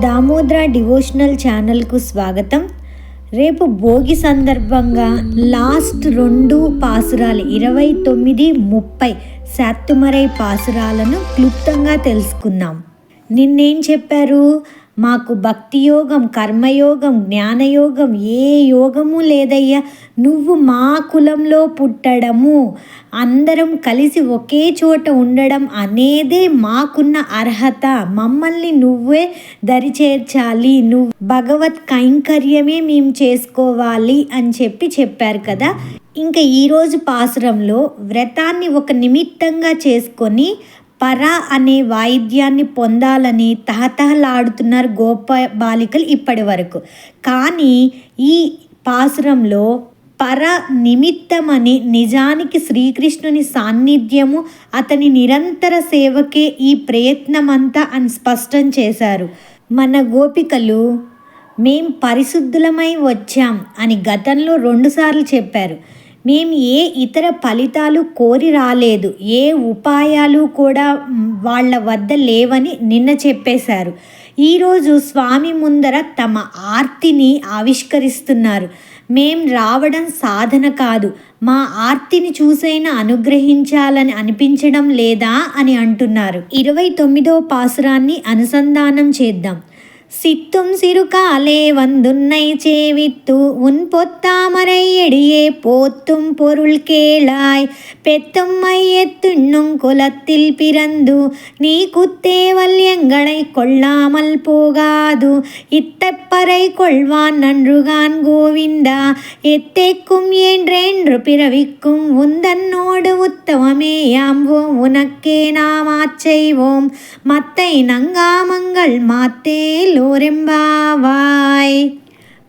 Damodra devotional ఛానల్కు స్వాగతం. రేపు భోగి సందర్భంగా లాస్ట్ రెండు పాసురాలు ఇరవై తొమ్మిది ముప్పై శాత్తుమరై పాసురాలను క్లుప్తంగా తెలుసుకుందాం. నిన్నేం చెప్పారు? మాకు భక్తి యోగం కర్మయోగం జ్ఞానయోగం ఏ యోగము లేదయ్యా. నువ్వు మా కులంలో పుట్టడము. అందరం కలిసి ఒకే చోట ఉండడం అనేదే మాకున్న అర్హత. మమ్మల్ని నువ్వే దరి చేర్చాలి నువ్వు భగవత్ కైంకర్యమే మేము చేసుకోవాలి అని చెప్పి చెప్పారు కదా. ఇంకా ఈరోజు పాసురంలో వ్రతాన్ని ఒక నిమిత్తంగా చేసుకొని పర అనే వాయిద్యాన్ని పొందాలని తహతహలాడుతున్నారు గోప బాలికలు ఇప్పటి వరకు. కానీ ఈ పాసురంలో పర నిమిత్తమని నిజానికి శ్రీకృష్ణుని సాన్నిధ్యము అతని నిరంతర సేవకే ఈ ప్రయత్నమంతా అని స్పష్టం చేశారు. మన గోపికలు మేం పరిశుద్ధులమై వచ్చాం అని గతంలో రెండుసార్లు చెప్పారు. మేము ఏ ఇతర ఫలితాలు కోరి రాలేదు ఏ ఉపాయాలు కూడా వాళ్ళ వద్ద లేవని నిన్న చెప్పేశారు. ఈరోజు స్వామి ముందర తమ ఆర్తిని ఆవిష్కరిస్తున్నారు. మేం రావడం సాధన కాదు మా ఆర్తిని చూసైనా అనుగ్రహించాలని అనిపించడం లేదా అని అంటున్నారు. ఇరవై తొమ్మిదో పాసురాన్ని అనుసంధానం చేద్దాం. சித்தும் சிறுகாலே வந்துன்னை சேவித்து உன் பொத்தாமரை எடியே போத்தும் பொருள் கேளாய். பெத்தும் மையத்துண்ணும் குலத்தில் பிறந்து நீ குத்தேவல் எங்களை கொள்ளாமல் போகாது. இத்தப்பறை கொள்வான் நன்றுகான் கோவிந்தா எத்தேக்கும் என்றென்று பிறவிக்கும் உந்தன்னோடு உத்தவமே யாம்போம் உனக்கே நாம் ஆச்செய்வோம் மத்தை நங்காமங்கள் மாத்தேலும் డోరెంబావాయ్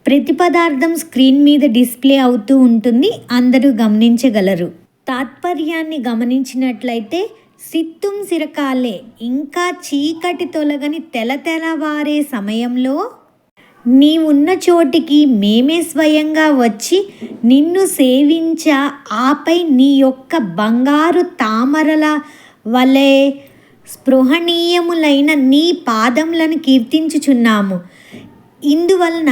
ప్రతి పదార్థం స్క్రీన్ మీద డిస్ప్లే అవుతూ ఉంటుంది అందరూ గమనించగలరు. తాత్పర్యాన్ని గమనించినట్లయితే సిత్తుం సిరకాలే ఇంకా చీకటి తొలగని తెలతెలవారే సమయంలో నీవున్న చోటికి మేమే స్వయంగా వచ్చి నిన్ను సేవించా ఆపై నీ యొక్క బంగారు తామరల వలె స్పృహణీయములైన నీ పాదములను కీర్తించుచున్నాము. ఇందువలన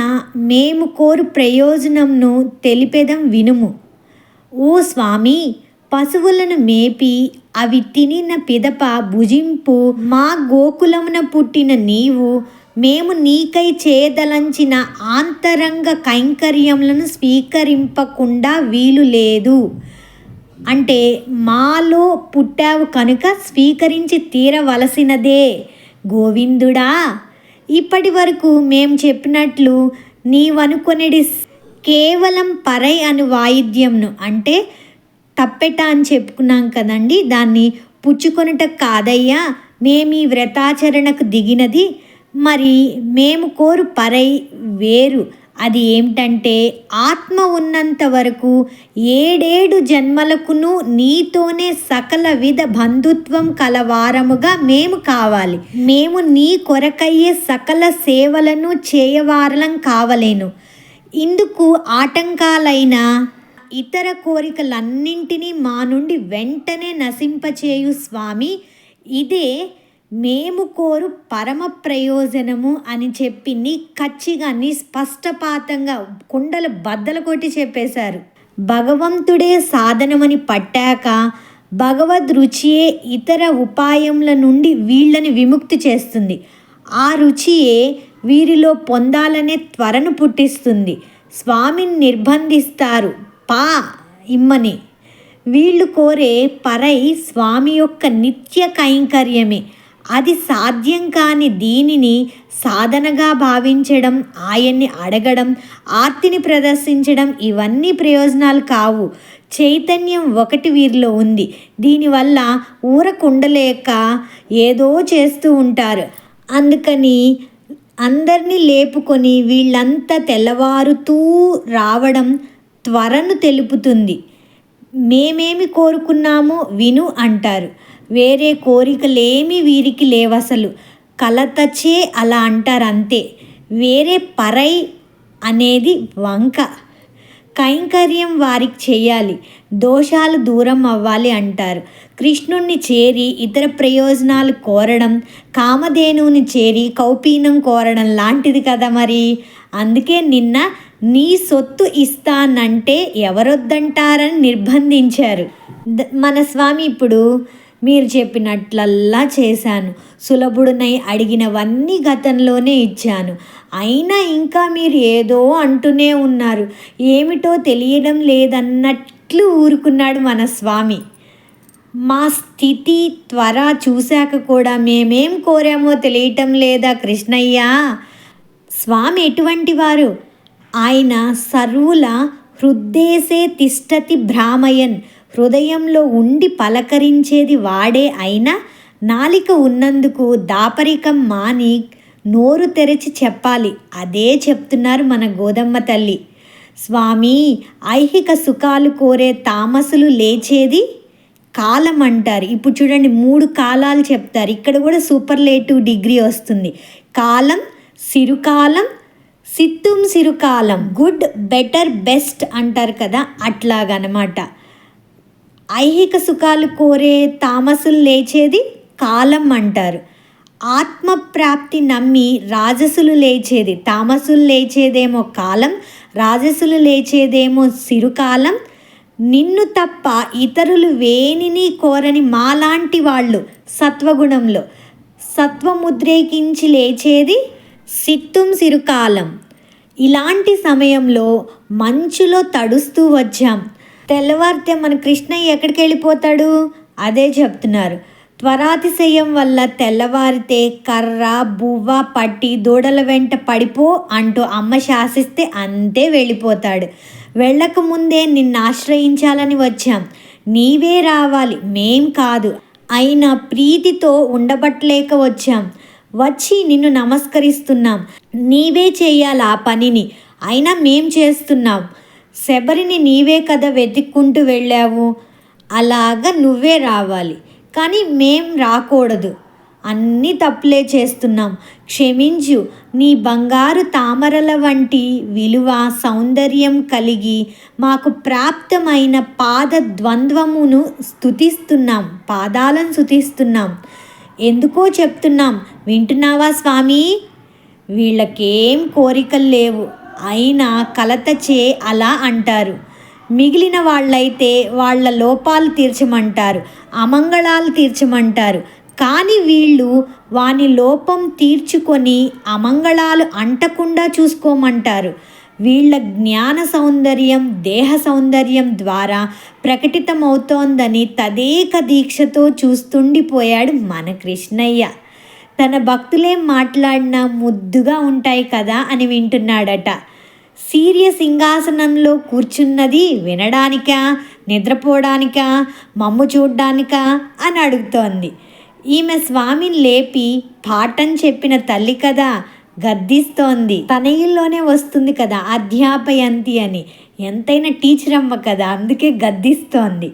మేము కోరు ప్రయోజనంను తెలిపెదం వినుము. ఓ స్వామి పశువులను మేపి అవి తినిన పిదప భుజింపు మా గోకులమున పుట్టిన నీవు మేము నీకై చేయదలంచిన ఆంతరంగ కైంకర్యములను స్వీకరింపకుండా వీలు లేదు. అంటే మాలో పుట్టావు కనుక స్వీకరించి తీరవలసినదే. గోవిందుడా ఇప్పటి వరకు మేము చెప్పినట్లు నీవనుకొనిడి కేవలం పరై అను వాయిద్యంను అంటే తప్పెట అని చెప్పుకున్నాం కదండి దాన్ని పుచ్చుకొనుట కాదయ్యా మేము ఈ వ్రతాచరణకు దిగినది. మరి మేము కోరు పరై వేరు అది ఏమిటంటే ఆత్మ ఉన్నంత వరకు ఏడేడు జన్మలకును నీతోనే సకల విధ బంధుత్వం కలవారముగా మేము కావాలి. మేము నీ కొరకయ్యే సకల సేవలను చేయవారలం కావలేను. ఇందుకు ఆటంకాలైన ఇతర కోరికలన్నింటినీ మా నుండి వెంటనే నశింపచేయు స్వామి. ఇదే మేము కోరు పరమ ప్రయోజనము అని చెప్పి నీ కచ్చిగా నీ స్పష్టపాతంగా కుండలు బద్దలు కొట్టి చెప్పేశారు. భగవంతుడే సాధనమని పట్టాక భగవద్ రుచియే ఇతర ఉపాయముల నుండి వీళ్ళని విముక్తి చేస్తుంది. ఆ రుచియే వీరిలో పొందాలనే త్వరను పుట్టిస్తుంది. స్వామిని నిర్బంధిస్తారు పా ఇమ్మని. వీళ్ళు కోరే పరై స్వామి యొక్క నిత్య కైంకర్యమే. అది సాధ్యం కాని దీనిని సాధనగా భావించడం ఆయన్ని అడగడం ఆర్తిని ప్రదర్శించడం ఇవన్నీ ప్రయోజనాలు కావు. చైతన్యం ఒకటి వీరిలో ఉంది. దీనివల్ల ఊరకుండలేక ఏదో చేస్తూ ఉంటారు. అందుకని అందరినీ లేపుకొని వీళ్ళంతా తెల్లవారుతూ రావడం త్వరను తెలుపుతుంది. మేమేమి కోరుకున్నామో విను అంటారు. వేరే కోరికలేమి వీరికి లేవసలు. కలతచే అలా అంటారు అంతే వేరే పరై అనేది వంక. కైంకర్యం వారికి చేయాలి. దోషాలు దూరం అవ్వాలి అంటారు. కృష్ణుణ్ణి చేరి ఇతర ప్రయోజనాలు కోరడం కామధేనువుని చేరి కౌపీనం కోరడం లాంటిది కదా మరి? అందుకే నిన్న నీ సొత్తు ఇస్తానంటే ఎవరొద్దంటారని నిర్బంధించారు. ద- మన స్వామి ఇప్పుడు మీరు చెప్పినట్లల్లా చేశాను. సులభుడునై అడిగినవన్నీ గతంలోనే ఇచ్చాను. అయినా ఇంకా మీరు ఏదో అంటూనే ఉన్నారు. ఏమిటో తెలియడం లేదన్నట్లు ఊరుకున్నాడు మన స్వామి మా స్థితి త్వర చూశాక కూడా మేమేం కోరామో తెలియటం లేదా కృష్ణయ్య? స్వామి ఎటువంటి వారు? ఆయన సర్వుల హృద్దేశే తిష్టతి భ్రామయన్. హృదయంలో ఉండి పలకరించేది వాడే అయినా నాలిక ఉన్నందుకు దాపరికం మాని నోరు తెరచి చెప్పాలి. అదే చెప్తున్నారు మన గోదమ్మ తల్లి. స్వామి ఐహిక సుఖాలు కోరే తామసులు లేచేది కాలం అంటారు ఇప్పుడు చూడండి మూడు కాలాలు చెప్తారు. ఇక్కడ కూడా సూపర్లేటివ్ డిగ్రీ వస్తుంది. కాలం సిరుకాలం సిత్తుం సిరుకాలం. గుడ్ బెటర్ బెస్ట్ అంటారు కదా అట్లాగనమాట. ఐహిక సుఖాలు కోరే తామసులు లేచేది కాలం అంటారు. ఆత్మప్రాప్తి నమ్మి రాజసులు లేచేది తామసులు లేచేదేమో కాలం రాజసులు లేచేదేమో సిరుకాలం. నిన్ను తప్ప ఇతరులు వేనిని కోరని మాలాంటి వాళ్ళు సత్వగుణంలో. సత్వముద్రేకించి లేచేది సిత్తుం సిరుకాలం. ఇలాంటి సమయంలో మంచులో తడుస్తూ వచ్చాం. తెల్లవారితే మన కృష్ణయ్య ఎక్కడికి వెళ్ళిపోతాడు? అదే చెప్తున్నారు. త్వరాతిశయం వల్ల తెల్లవారితే కర్ర బువ్వ పట్టి దూడల వెంట పడిపో అంటూ అమ్మ శాసిస్తే అంతే వెళ్ళిపోతాడు. వెళ్ళకముందే నిన్ను ఆశ్రయించాలని వచ్చాం. నీవే రావాలి. మేం కాదు. అయినా ప్రీతితో ఉండబట్టలేక వచ్చాం. వచ్చి నిన్ను నమస్కరిస్తున్నాం. నీవే చేయాలి ఆ పనిని. అయినా మేం చేస్తున్నాం. శబరిని నీవే కదా వెతుక్కుంటూ వెళ్ళావు? అలాగా నువ్వే రావాలి. కానీ మేం రాకూడదు. అన్నీ తప్పులే చేస్తున్నాం. క్షమించు నీ బంగారు తామరల వంటి విలువ సౌందర్యం కలిగి మాకు ప్రాప్తమైన పాద ద్వంద్వమును స్తుతిస్తున్నాం. పాదాలను స్తుతిస్తున్నాం. ఎందుకో చెప్తున్నాం. వింటున్నావా స్వామి? వీళ్ళకేం కోరికలు లేవు. అయినా కలతచే అలా అంటారు. మిగిలిన వాళ్ళైతే వాళ్ళ లోపాలు తీర్చమంటారు అమంగళాలు తీర్చమంటారు. కానీ వీళ్ళు వాని లోపం తీర్చుకొని అమంగళాలు అంటకుండా చూసుకోమంటారు. వీళ్ళ జ్ఞాన సౌందర్యం దేహ సౌందర్యం ద్వారా ప్రకటితమవుతోందని తదేక దీక్షతో చూస్తుండిపోయాడు మన కృష్ణయ్య. తన భక్తులేం మాట్లాడినా ముద్దుగా ఉంటాయి కదా అని వింటున్నాడట. సీర్య సింహాసనంలో కూర్చున్నది వినడానికా నిద్రపోవడానికా మమ్ము చూడ్డానికా అని అడుగుతోంది. ఈమె స్వామిని లేపి పాఠం చెప్పిన తల్లి కదా గద్దిస్తోంది. తనయుల్లోనే వస్తుంది కదా అధ్యాపయంతి అని. ఎంతైనా టీచర్ అమ్మ కదా అందుకే గద్దిస్తోంది.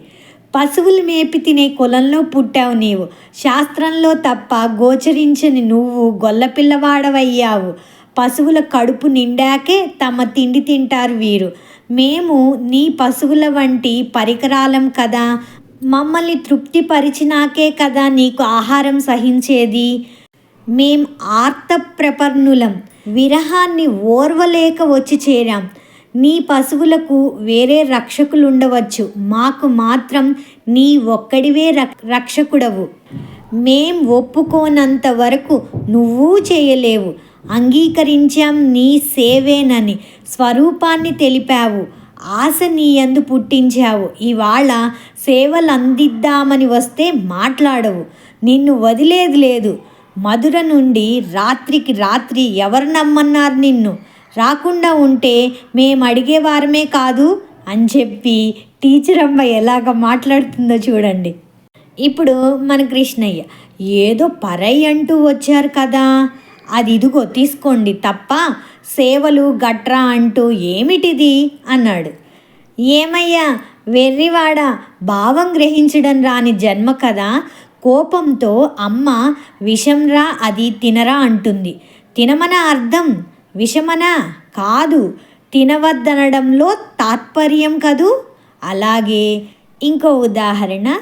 పశువులు మేపి తినే కులంలో పుట్టావు నీవు. శాస్త్రంలో తప్ప గోచరించని నువ్వు గొల్లపిల్లవాడవయ్యావు పశువుల కడుపు నిండాకే తమ తిండి తింటారు వీరు. మేము నీ పశువుల వంటి పరికరాలం కదా. మమ్మల్ని తృప్తిపరిచినాకే కదా నీకు ఆహారం సహించేది. మేం ఆర్తప్రపర్ణులం విరహాన్ని ఓర్వలేక వచ్చి చేరాం. నీ పశువులకు వేరే రక్షకులుండవచ్చు. మాకు మాత్రం నీ ఒక్కడివే రక్షకుడవు. మేం ఒప్పుకోనంత వరకు నువ్వు చేయలేవు. అంగీకరించాం నీ సేవేనని స్వరూపాన్ని తెలిపావు. ఆశ నీయందు పుట్టించావు. ఇవాళ సేవలు అందిద్దామని వస్తే మాట్లాడవు. నిన్ను వదిలేది లేదు. మధుర నుండి రాత్రికి రాత్రి ఎవరు నమ్మన్నారు నిన్ను? రాకుండా ఉంటే మేము అడిగేవారమే కాదు అని చెప్పి టీచర్ అమ్మ ఎలాగ మాట్లాడుతుందో చూడండి. ఇప్పుడు మన కృష్ణయ్య ఏదో పరై అంటూ వచ్చారు కదా. అది ఇదిగో తీసుకోండి తప్ప సేవలు గట్రా అంటూ ఏమిటిది? అన్నాడు. ఏమయ్యా వెర్రివాడ భావం గ్రహించడం రాని జన్మ కదా. కోపంతో అమ్మ విషంరా అది తినరా అంటుంది. తినమన అర్థం? విషమనా కాదు. తినవద్దనడంలో తాత్పర్యం కదూ? అలాగే ఇంకో ఉదాహరణ.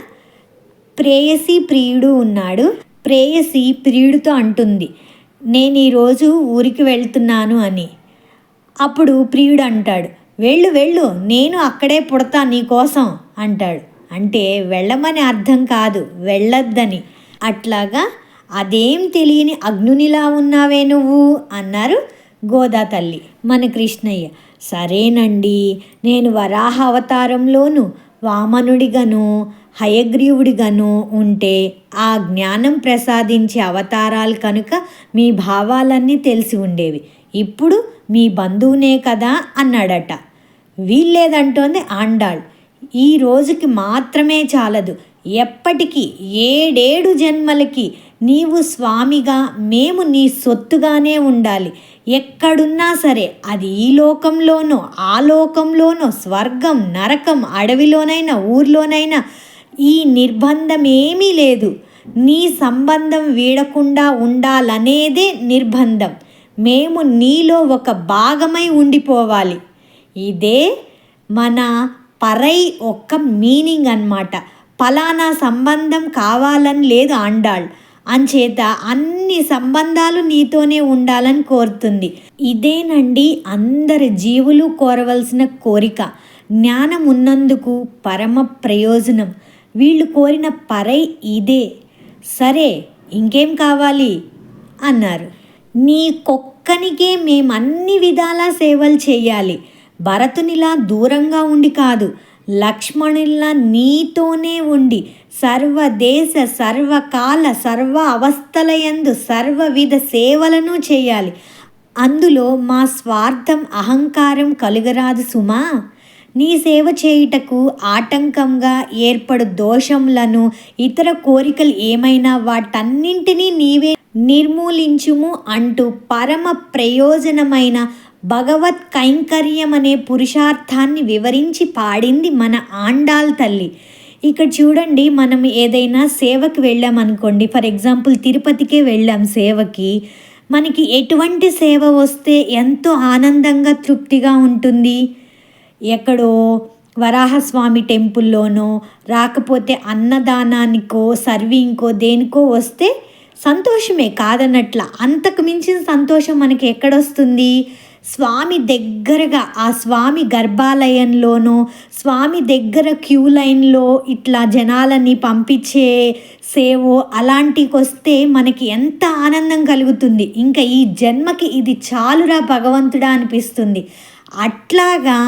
ప్రేయసి ప్రియుడు ఉన్నాడు. ప్రేయసి ప్రియుడితో అంటుంది. నేను ఈరోజు ఊరికి వెళ్తున్నాను అని. అప్పుడు ప్రియుడు అంటాడు. వెళ్ళు వెళ్ళు. నేను అక్కడే పుడతా నీకోసం అంటాడు. అంటే వెళ్ళమని అర్థం కాదు. వెళ్ళొద్దని. అట్లాగా అదేం తెలియని అగ్నునిలా ఉన్నావే నువ్వు అన్నారు గోదా తల్లి మన కృష్ణయ్య. సరేనండి నేను వరాహ అవతారంలోను వామనుడిగాను హయగ్రీవుడిగాను ఉంటే ఆ జ్ఞానం ప్రసాదించే అవతారాలు కనుక మీ భావాలన్నీ తెలిసి ఉండేవి. ఇప్పుడు మీ బంధువునే కదా అన్నాడట. వీల్లేదంటోంది ఆండాళ్. ఈ రోజుకి మాత్రమే చాలదు. ఎప్పటికీ ఏడేడు జన్మలకి నీవు స్వామిగా మేము నీ సొత్తుగానే ఉండాలి. ఎక్కడున్నా సరే అది ఈ లోకంలోనో ఆ లోకంలోనో స్వర్గం నరకం అడవిలోనైనా ఊర్లోనైనా ఈ నిర్బంధం ఏమీ లేదు. నీ సంబంధం వీడకుండా ఉండాలనేదే నిర్బంధం. మేము నీలో ఒక భాగమై ఉండిపోవాలి. ఇదే మన పరై ఒక్క మీనింగ్ అన్నమాట. ఫలానా సంబంధం కావాలని లేదు అండాళ్ అంచేత అన్ని సంబంధాలు నీతోనే ఉండాలని కోరుతుంది. ఇదేనండి అందరి జీవులు కోరవలసిన కోరిక. జ్ఞానం ఉన్నందుకు పరమ ప్రయోజనం. వీళ్ళు కోరిన పరై ఇదే. సరే ఇంకేం కావాలి? అన్నారు. నీ కొక్కనికే మేము అన్ని విధాలా సేవలు చేయాలి. భరతునిలా దూరంగా ఉండి కాదు. లక్ష్మణుల్లా నీతోనే ఉండి సర్వదేశ సర్వకాల సర్వ అవస్థలయందు సర్వవిధ సేవలను చేయాలి. అందులో మా స్వార్థం అహంకారం కలుగరాదు సుమా. నీ సేవ చేయుటకు ఆటంకంగా ఏర్పడు దోషములను ఇతర కోరికలు ఏమైనా వాటన్నింటినీ నీవే నిర్మూలించుము అంటూ పరమ ప్రయోజనమైన భగవత్ కైంకర్యం అనే పురుషార్థాన్ని వివరించి పాడింది మన ఆండాల్ తల్లి. ఇక్కడ చూడండి మనం ఏదైనా సేవకి వెళ్ళామనుకోండి ఫర్ ఎగ్జాంపుల్ తిరుపతికే వెళ్ళాం సేవకి మనకి ఎటువంటి సేవ వస్తే ఎంతో ఆనందంగా తృప్తిగా ఉంటుంది. ఎక్కడో వరాహస్వామి టెంపుల్లోనో రాకపోతే అన్నదానానికో సర్వింగ్కో దేనికో వస్తే సంతోషమే కాదన్నట్ల. అంతకు మించిన సంతోషం మనకి ఎక్కడొస్తుంది స్వామి దగ్గరగా ఆ స్వామి గర్భాలయంలోనో స్వామి దగ్గర క్యూ లైన్లో ఇట్లా జనాలని పంపించే సేవో అలాంటికి వస్తే మనకి ఎంత ఆనందం కలుగుతుంది. ఇంకా ఈ జన్మకి ఇది చాలురా భగవంతుడా అనిపిస్తుంది. అట్లాగా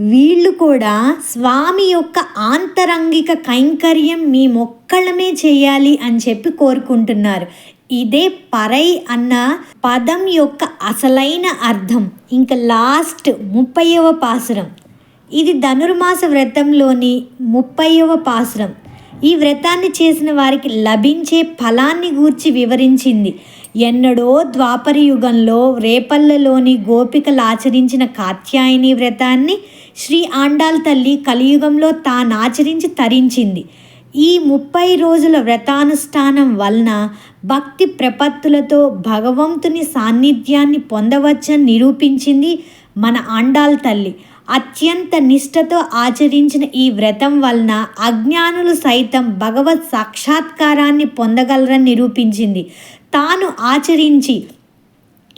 వీళ్ళు కూడా స్వామి యొక్క ఆంతరంగిక కైంకర్యం మీ మొక్కలమే చేయాలి అని చెప్పి కోరుకుంటున్నారు. ఇదే పరై అన్న పదం యొక్క అసలైన అర్థం. ఇంకా లాస్ట్ ముప్పైవ పాసురం. ఇది ధనుర్మాస వ్రతంలోని ముప్పైవ పాసురం. ఈ వ్రతాన్ని చేసిన వారికి లభించే ఫలాన్ని గూర్చి వివరించింది. ఎన్నడో ద్వాపర యుగంలో రేపల్లెలోని గోపికలు ఆచరించిన కాత్యాయని వ్రతాన్ని శ్రీ ఆండాల్ తల్లి కలియుగంలో తాను ఆచరించి తరించింది. ఈ ముప్పై రోజుల వ్రతానుష్ఠానం వలన భక్తి ప్రపత్తులతో భగవంతుని సాన్నిధ్యాన్ని పొందవచ్చని నిరూపించింది మన అండాల్ తల్లి. అత్యంత నిష్టతో ఆచరించిన ఈ వ్రతం వలన అజ్ఞానులు సైతం భగవత్ సాక్షాత్కారాన్ని పొందగలరని నిరూపించింది. తాను ఆచరించి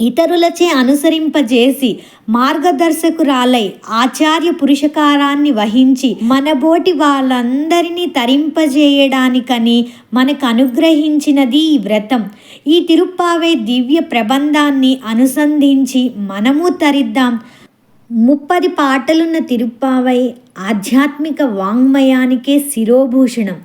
ఇతరులచే అనుసరింపజేసి మార్గదర్శకురాలై ఆచార్య పురుషకారాన్ని వహించి మనబోటి వాళ్ళందరినీ తరింపజేయడానికని మనకు అనుగ్రహించినది ఈ వ్రతం. ఈ తిరుప్పావే దివ్య ప్రబంధాన్ని అనుసంధించి మనము తరిద్దాం. ముప్పది పాటలున్న తిరుప్పావై ఆధ్యాత్మిక వాంగ్మయానికే శిరోభూషణం.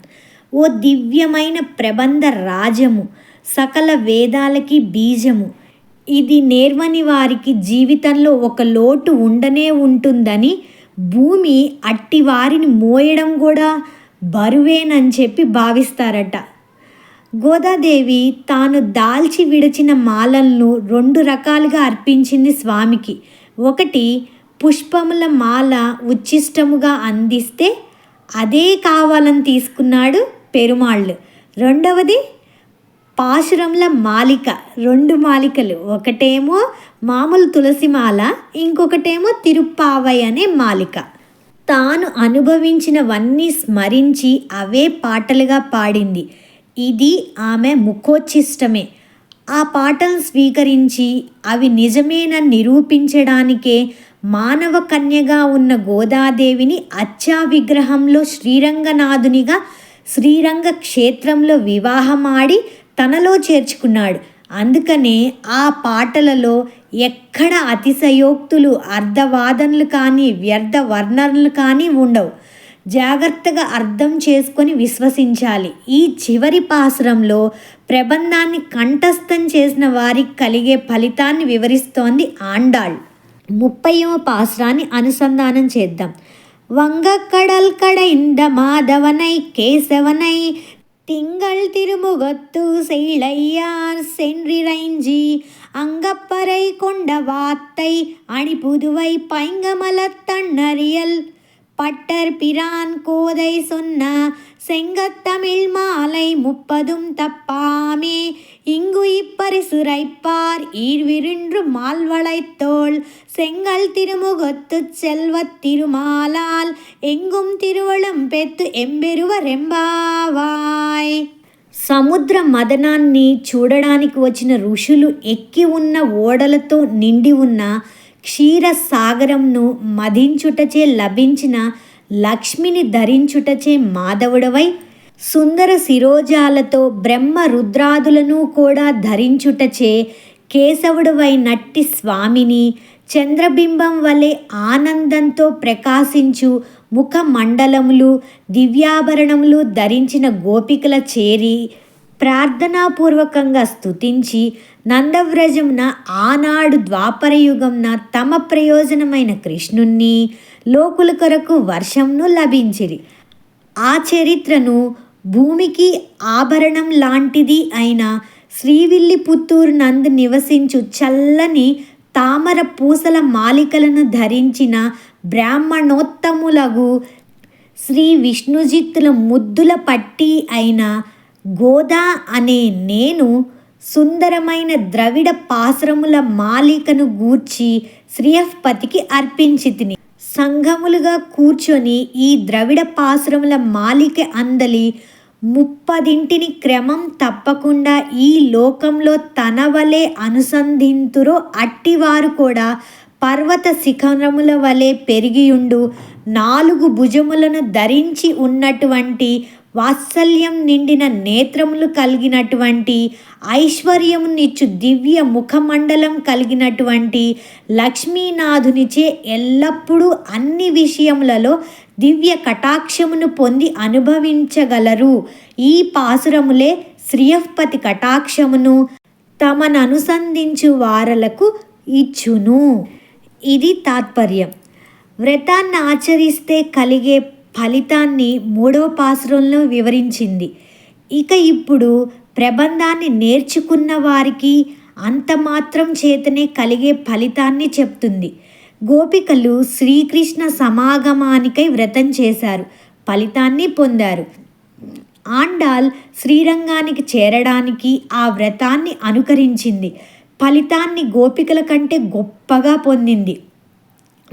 ఓ దివ్యమైన ప్రబంధ రాజము సకల వేదాలకి బీజము. ఇది నేర్వని వారికి జీవితంలో ఒక లోటు ఉండనే ఉంటుందని భూమి అట్టి వారిని మోయడం కూడా బరువేనని చెప్పి భావిస్తారట. గోదాదేవి తాను దాల్చి విడిచిన మాలలను రెండు రకాలుగా అర్పించింది స్వామికి. ఒకటి పుష్పముల మాల ఉచ్చిష్టముగా అందిస్తే అదే కావాలని తీసుకున్నాడు పెరుమాళ్ళు. రెండవది పాశురంల మాలిక రెండు మాలికలు. ఒకటేమో మామూలు తులసిమాల ఇంకొకటేమో తిరుప్పావై అనే మాలిక. తాను అనుభవించినవన్నీ స్మరించి అవే పాటలుగా పాడింది. ఇది ఆమె ముఖోచ్చిష్టమే ఆ పాటలు స్వీకరించి అవి నిజమేనని నిరూపించడానికే మానవ కన్యగా ఉన్న గోదాదేవిని అచ్చా విగ్రహంలో శ్రీరంగనాథునిగా శ్రీరంగ క్షేత్రంలో వివాహమాడి తనలో చేర్చుకున్నాడు. అందుకనే ఆ పాటలలో ఎక్కడ అతిశయోక్తులు అర్ధవాదనలు కానీ వ్యర్థ వర్ణనలు కానీ ఉండవు. జాగ్రత్తగా అర్థం చేసుకొని విశ్వసించాలి. ఈ చివరి పాసురంలో ప్రబంధాన్ని కంఠస్థం చేసిన వారికి కలిగే ఫలితాన్ని వివరిస్తోంది ఆండాళ్. ముప్పైవ పాసురాన్ని అనుసంధానం చేద్దాం. వంగక్కడల్ కడైంద మాధవనై కేశవనై திங்கள் திருமுகத்து செயலையார் சென்றிரைஞ்சி அங்கப்பறை கொண்ட வாத்தை அணிபுதுவை பைங்கமலத்தண்ணறியல் பட்டர் பிரான் கோதை சொன்ன செங்கத்தமிழ் மாலை முப்பதும் தப்பாமே இங்கு இப்பரிசுரைப்பார் ஈர்விரின்று மால்வளைத்தோள் செங்கல் திருமுகத்து செல்வத் திருமாலால் எங்கும் திருவளம் பெத்து ఎంబెరువరెంబావాయ్ సముద్ర మదనాన్ని చూడడానికి వచ్చిన ఋషులు ఎక్కి ఉన్న ఓడలతో నిండి ఉన్న క్షీర సాగరంను మదించుటచే లభించిన లక్ష్మిని ధరించుటచే మాధవుడవై సుందర శిరోజాలతో బ్రహ్మ రుద్రాదులను కూడా ధరించుటచే కేశవుడవై నట్టి స్వామిని చంద్రబింబం వలె ఆనందంతో ప్రకాశించు ముఖ మండలములు దివ్యాభరణములు ధరించిన గోపికల చేరి ప్రార్థనాపూర్వకంగా స్తుతించి నందవ్రజమున ఆనాడు ద్వాపరయుగంన తమ ప్రయోజనమైన కృష్ణుణ్ణి లోకుల కొరకు వర్షంను లభించిరి. ఆ చరిత్రను భూమికి ఆభరణం లాంటిది అయిన శ్రీవిల్లిపుత్తూరు నందు నివసించు చల్లని తామర పూసల మాలికలను ధరించిన బ్రాహ్మణోత్తములగు శ్రీ విష్ణుజిత్తుల ముద్దుల పట్టి అయిన గోదా అనే నేను సుందరమైన ద్రవిడ పాశ్రముల మాలికను గూర్చి శ్రీయపతికి అర్పించితిని. సంఘములుగా కూర్చొని ఈ ద్రవిడ పాశ్రముల మాలిక అందలి ముప్పదింటిని క్రమం తప్పకుండా ఈ లోకంలో తన వలె అనుసంధింతురో అట్టివారు కూడా పర్వత శిఖరముల వలె పెరిగియుండు. నాలుగు భుజములను ధరించి ఉన్నటువంటి వాత్సల్యం నిండిన నేత్రములు కలిగినటువంటి ఐశ్వర్యమునిచ్చు దివ్య ముఖమండలం కలిగినటువంటి లక్ష్మీనాథునిచే ఎల్లప్పుడూ అన్ని విషయములలో దివ్య కటాక్షమును పొంది అనుభవించగలరు. ఈ పాసురములే శ్రీయపతి కటాక్షమును తమను అనుసంధించు వారలకు ఇచ్చును. ఇది తాత్పర్యం. వ్రతాన్ని ఆచరిస్తే కలిగే ఫలితాన్ని మూడవ పాసురంలో వివరించింది. ఇక ఇప్పుడు ప్రబంధాన్ని నేర్చుకున్న వారికి అంత మాత్రం చేతనే కలిగే ఫలితాన్ని చెప్తుంది. గోపికలు శ్రీకృష్ణ సమాగమానికై వ్రతం చేశారు. ఫలితాన్ని పొందారు. ఆండాల్ శ్రీరంగానికి చేరడానికి ఆ వ్రతాన్ని అనుకరించింది. ఫలితాన్ని గోపికల కంటే గొప్పగా పొందింది.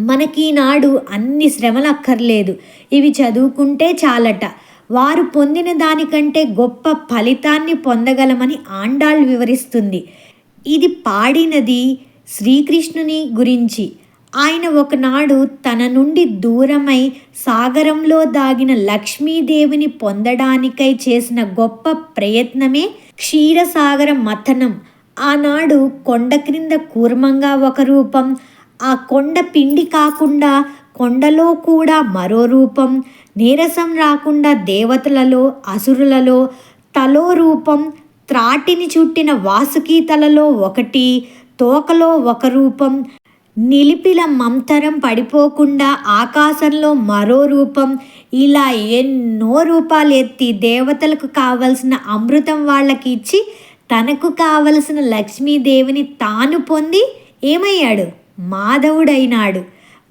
మనకి నాడు అన్ని శ్రమలు అక్కర్లేదు. ఇవి చదువుకుంటే చాలట. వారు పొందిన దానికంటే గొప్ప ఫలితాన్ని పొందగలమని ఆండాళ్ వివరిస్తుంది. ఇది పాడినది శ్రీకృష్ణుని గురించి. ఆయన ఒకనాడు తన నుండి దూరమై సాగరంలో దాగిన లక్ష్మీదేవిని పొందడానికై చేసిన గొప్ప ప్రయత్నమే క్షీరసాగర మథనం. ఆనాడు కొండ క్రింద కూర్మంగా ఒక రూపం ఆ కొండ పిండి కాకుండా కొండలో కూడా మరో రూపం. నీరసం రాకుండా దేవతలలో అసురులలో తలో రూపం. త్రాటిని చుట్టిన వాసుకి తలలో ఒకటి తోకలో ఒక రూపం. నిలిపిల మంతరం పడిపోకుండా ఆకాశంలో మరో రూపం. ఇలా ఎన్నో రూపాలు ఎత్తి దేవతలకు కావలసిన అమృతం వాళ్ళకి ఇచ్చి తనకు కావలసిన లక్ష్మీదేవిని తాను పొంది ఏమయ్యాడు? మాధవుడైనాడు.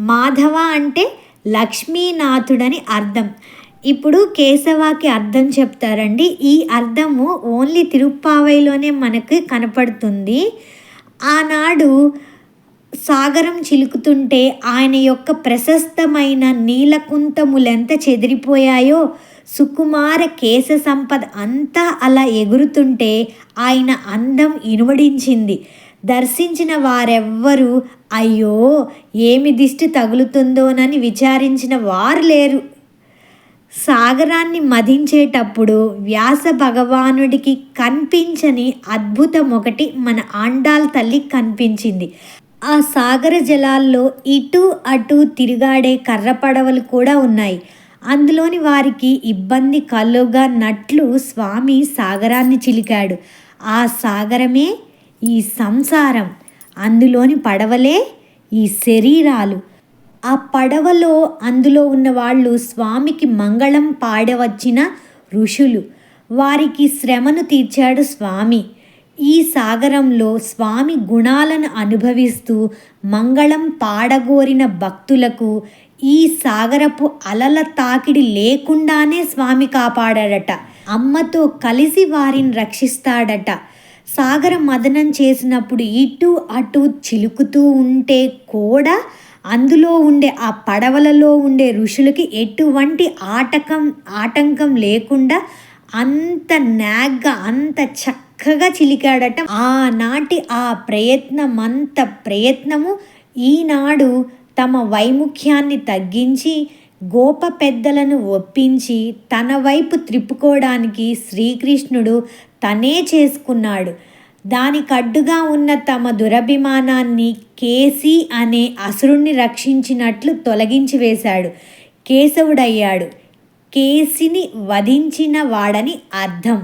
మాధవ అంటే లక్ష్మీనాథుడని అర్థం. ఇప్పుడు కేశవాకి అర్థం చెప్తారండి. ఈ అర్థము ఓన్లీ తిరుప్పావైలోనే మనకి కనపడుతుంది. ఆనాడు సాగరం చిలుకుతుంటే ఆయన యొక్క ప్రశస్తమైన నీలకుంతములెంత చెదిరిపోయాయో సుకుమార కేశ సంపద అంతా అలా ఎగురుతుంటే ఆయన అందం ఇనువడించింది. దర్శించిన వారెవ్వరూ అయ్యో ఏమి దిష్టి తగులుతుందోనని విచారించిన వారు లేరు. సాగరాన్ని మదించేటప్పుడు వ్యాస భగవానుడికి కనిపించని అద్భుతం ఒకటి మన ఆండాల్ తల్లి కనిపించింది. ఆ సాగర జలాల్లో ఇటు అటు తిరుగాడే కర్ర పడవలు కూడా ఉన్నాయి. అందులోని వారికి ఇబ్బంది కలుగనట్లు స్వామి సాగరాన్ని చిలికాడు. ఆ సాగరమే ఈ సంసారం. అందులోని పడవలే ఈ శరీరాలు. ఆ పడవలో అందులో ఉన్న వాళ్ళు స్వామికి మంగళం పాడవచ్చిన ఋషులు. వారికి శ్రమను తీర్చాడు స్వామి. ఈ సాగరంలో స్వామి గుణాలను అనుభవిస్తూ మంగళం పాడగోరిన భక్తులకు ఈ సాగరపు అలల తాకిడి లేకుండానే స్వామి కాపాడాడట. అమ్మతో కలిసి వారిని రక్షిస్తాడట. సాగర మదనం చేసినప్పుడు ఇటు అటు చిలుకుతూ ఉంటే కూడా అందులో ఉండే ఆ పడవలలో ఉండే ఋషులకి ఎటువంటి ఆటకం ఆటంకం లేకుండా అంత నాగ్గా అంత చక్కగా చిలికాడట. ఆనాటి ఆ ప్రయత్నం అంత ప్రయత్నము ఈనాడు తమ వైముఖ్యాన్ని తగ్గించి గోప పెద్దలను ఒప్పించి తన వైపు త్రిప్పుకోవడానికి శ్రీకృష్ణుడు తనే చేసుకున్నాడు. దానికి అడ్డుగా ఉన్న తమ దురభిమానాన్ని కేసి అనే అసురుణ్ణి రక్షించినట్లు తొలగించి వేశాడు. కేశవుడయ్యాడు. కేసిని వధించిన వాడని అర్థం.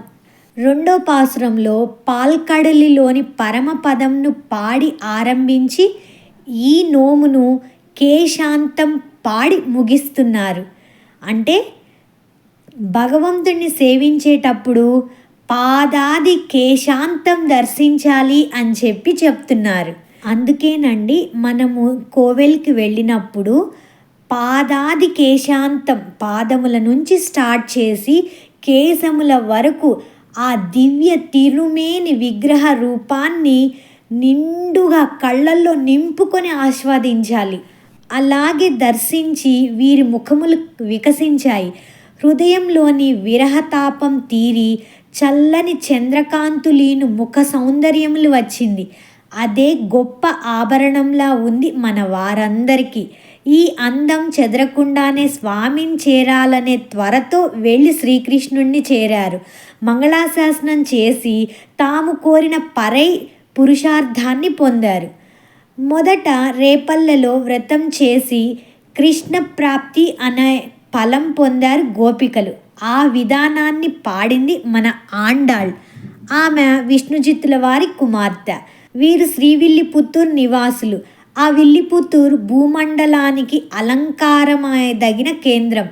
రెండో పాసురంలో పాల్కడలిలోని పరమపదంను పాడి ఆరంభించి ఈ నోమును కేశాంతం పాడి ముగిస్తున్నారు. అంటే భగవంతుణ్ణి సేవించేటప్పుడు పాదాది కేశాంతం దర్శించాలి అని చెప్పి చెప్తున్నారు. అందుకేనండి మనము కోవెల్కి వెళ్ళినప్పుడు పాదాది కేశాంతం పాదముల నుంచి స్టార్ట్ చేసి కేశముల వరకు ఆ దివ్య తిరుమేని విగ్రహ రూపాన్ని నిండుగా కళ్ళల్లో నింపుకొని ఆస్వాదించాలి. అలాగే దర్శించి వీరి ముఖములు వికసించాయి. హృదయంలోని విరహతాపం తీరి చల్లని చంద్రకాంతులీను ముఖ సౌందర్యములు వచ్చింది. అదే గొప్ప ఆభరణంలా ఉంది మన వారందరికీ. ఈ అందం చెదరకుండానే స్వామిని చేరాలనే త్వరతో వెళ్ళి శ్రీకృష్ణుణ్ణి చేరారు. మంగళాశాసనం చేసి తాము కోరిన పరై పురుషార్థాన్ని పొందారు. మొదట రేపల్లలో వ్రతం చేసి కృష్ణ ప్రాప్తి అనే ఫలం పొందారు గోపికలు. ఆ విధానాన్ని పాడింది మన ఆండాళ్. ఆమె విష్ణుజిత్తుల వారి కుమార్తె. వీరు శ్రీవిల్లిపుత్తూరు నివాసులు. ఆ విల్లిపుత్తూరు భూమండలానికి అలంకారమదగిన కేంద్రం.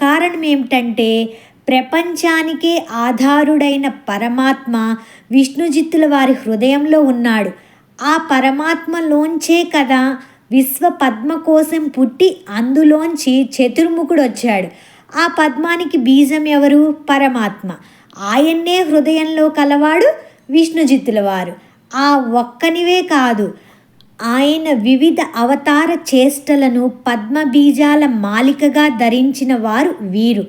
కారణం ఏమిటంటే ప్రపంచానికే ఆధారుడైన పరమాత్మ విష్ణుజిత్తుల వారి హృదయంలో ఉన్నాడు. ఆ పరమాత్మలోంచే కదా విశ్వ పద్మ కోసం పుట్టి అందులోంచి చతుర్ముఖుడు వచ్చాడు ఆ పద్మానికి బీజం ఎవరు? పరమాత్మ. ఆయన్నే హృదయంలో కలవాడు విష్ణుజిత్తుల వారు ఆ ఒక్కనివే కాదు ఆయన వివిధ అవతార చేష్టలను పద్మబీజాల మాలికగా ధరించిన వారు వీరు.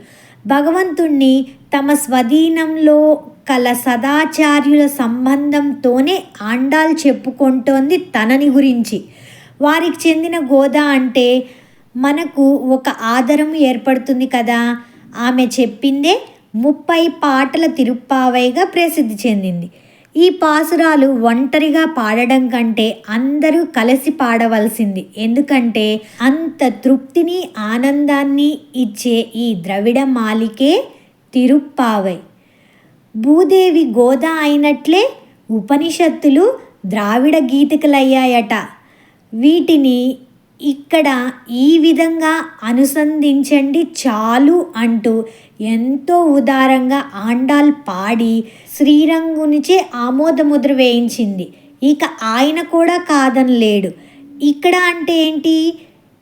భగవంతుణ్ణి తమ స్వధీనంలో కల సదాచార్యుల సంబంధంతోనే ఆండాల్ చెప్పుకుంటోంది తనని గురించి. వారికి చెందిన గోదా అంటే మనకు ఒక ఆధారం ఏర్పడుతుంది కదా. ఆమె చెప్పిందే ముప్పై పాటల తిరుప్పావైగా ప్రసిద్ధి చెందింది. ఈ పాసురాలు ఒంటరిగా పాడడం కంటే అందరూ కలిసి పాడవలసింది. ఎందుకంటే అంత తృప్తిని ఆనందాన్ని ఇచ్చే ఈ ద్రవిడ మాలికే తిరుప్పావై. భూదేవి గోదా అయినట్లే ఉపనిషత్తులు ద్రావిడ గీతికలయ్యాయట. వీటిని ఇక్కడ ఈ విధంగా అనుసంధించండి చాలు అంటూ ఎంతో ఉదారంగా ఆండాల్ పాడి శ్రీరంగునిచే ఆమోదముద్ర వేయించింది. ఇక ఆయన కూడా కాదనలేడు ఇక్కడ అంటే ఏంటి?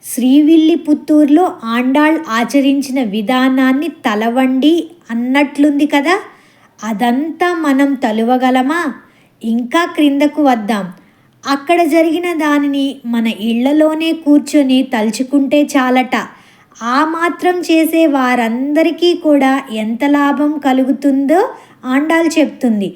శ్రీవిల్లి పుత్తూరులో ఆండాళ్ ఆచరించిన విధానాన్ని తలవండి అన్నట్లుంది కదా. అదంతా మనం తలువగలమా? ఇంకా క్రిందకు వద్దాం. అక్కడ జరిగిన దానిని మన ఇళ్ళలోనే కూర్చొని తలుచుకుంటే చాలట. ఆ మాత్రం చేసే వారందరికీ కూడా ఎంత లాభం కలుగుతుందో ఆండాల్ చెప్తుంది.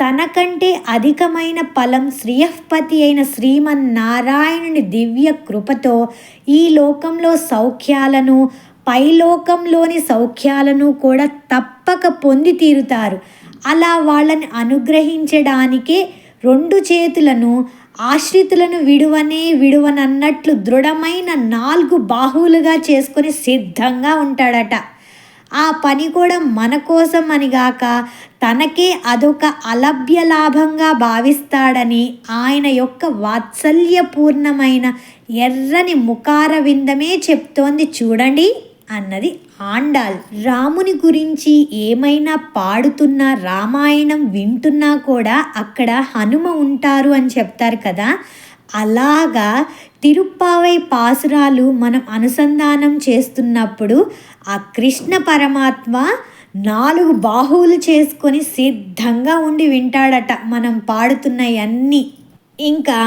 తనకంటే అధికమైన ఫలం శ్రీయఃపతి అయిన శ్రీమన్నారాయణుని దివ్య కృపతో ఈ లోకంలో సౌఖ్యాలను పైలోకంలోని సౌఖ్యాలను కూడా తప్పక పొంది తీరుతారు. అలా వాళ్ళని అనుగ్రహించడానికే రెండు చేతులను ఆశ్రితులను విడువనే విడువనన్నట్లు దృఢమైన నాలుగు బాహువులుగా చేసుకొని సిద్ధంగా ఉంటాడట. ఆ పని కూడా మన కోసం అని గాక తనకే అదొక అలభ్య లాభంగా భావిస్తాడని ఆయన యొక్క వాత్సల్యపూర్ణమైన ఎర్రని ముఖార విందమే చెప్తోంది చూడండి. అన్నది ఆండాల్. రాముని గురించి ఏమైనా పాడుతున్నా రామాయణం వింటున్నా కూడా అక్కడ హనుమ ఉంటారు అని చెప్తారు కదా. అలాగా తిరుప్పావై పాసురాలు మనం అనుసంధానం చేస్తున్నప్పుడు ఆ కృష్ణ పరమాత్మ నాలుగు బాహువులు చేసుకొని సిద్ధంగా ఉండి వింటాడట మనం పాడుతున్నవన్నీ ఇంకా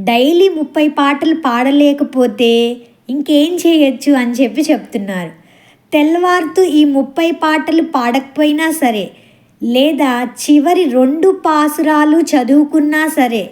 డైలీ ముప్పై పాటలు పాడలేకపోతే ఇంకేం చేయొచ్చు అని చెప్పి చెప్తున్నారు. తెల్లవారుతూ ఈ ముప్పై పాటలు పాడకపోయినా సరే లేదా చివరి రెండు పాసురాలు చదువుకున్నా సరే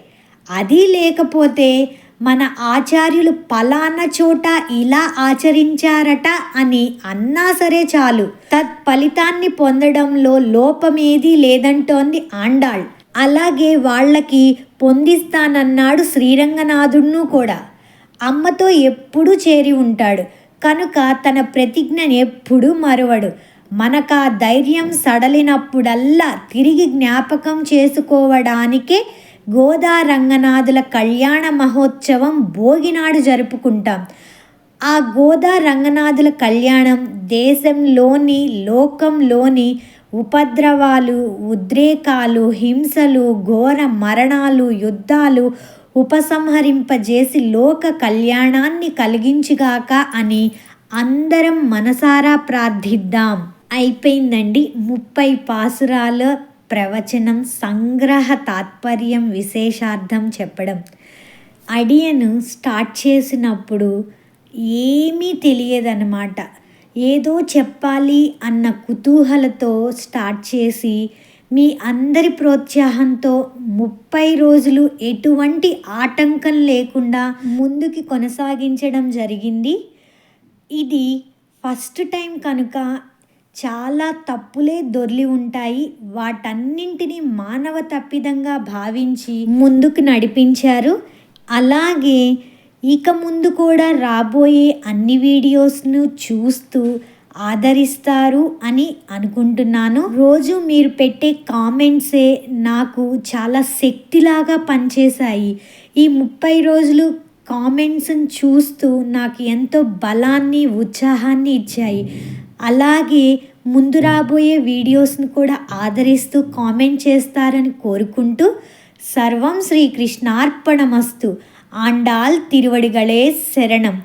అది లేకపోతే మన ఆచార్యులు పలానా చోట ఇలా ఆచరించారట అని అన్నా సరే చాలు. తత్ ఫలితాన్ని పొందడంలో లోపమేదీ లేదంటోంది ఆండాళ్. అలాగే వాళ్ళకి పొందిస్తానన్నాడు శ్రీరంగనాథుడును కూడా. అమ్మతో ఎప్పుడూ చేరి ఉంటాడు. కనుక తన ప్రతిజ్ఞను ఎప్పుడూ మరవడు. మనకు ఆ ధైర్యం సడలినప్పుడల్లా తిరిగి జ్ఞాపకం చేసుకోవడానికే గోదా రంగనాథుల కళ్యాణ మహోత్సవం భోగినాడు జరుపుకుంటాం. ఆ గోదా రంగనాథుల కళ్యాణం దేశంలోని లోకంలోని ఉపద్రవాలు ఉద్రేకాలు హింసలు ఘోర మరణాలు యుద్ధాలు ఉపసంహరింపజేసి లోక కళ్యాణాన్ని కలిగించుగాక అని అందరం మనసారా ప్రార్థిద్దాం. అయిపోయిందండి ముప్పై పాసురాల ప్రవచనం సంగ్రహ తాత్పర్యం విశేషార్థం చెప్పడం. అడియను స్టార్ట్ చేసినప్పుడు ఏమీ తెలియదన్నమాట. ఏదో చెప్పాలి అన్న కుతూహలతో స్టార్ట్ చేసి మీ అందరి ప్రోత్సాహంతో ముప్పై రోజులు ఎటువంటి ఆటంకం లేకుండా ముందుకి కొనసాగించడం జరిగింది. ఇది ఫస్ట్ టైం కనుక చాలా తప్పులే దొర్లి ఉంటాయి. వాటన్నింటినీ మానవ తప్పిదంగా భావించి ముందుకు నడిపించారు. అలాగే ఇక ముందు కూడా రాబోయే అన్ని వీడియోస్ను చూస్తూ ఆదరిస్తారు అని అనుకుంటున్నాను. రోజు మీరు పెట్టే కామెంట్సే నాకు చాలా శక్తిలాగా పనిచేశాయి. ఈ ముప్పై రోజులు కామెంట్స్ని చూస్తూ నాకు ఎంతో బలాన్ని ఉత్సాహాన్ని ఇచ్చాయి. అలాగే ముందు రాబోయే వీడియోస్ని కూడా ఆదరిస్తూ కామెంట్ చేస్తారని కోరుకుంటూ సర్వం శ్రీకృష్ణార్పణమస్తు. ఆండాల్ తిరువడిగళే శరణం.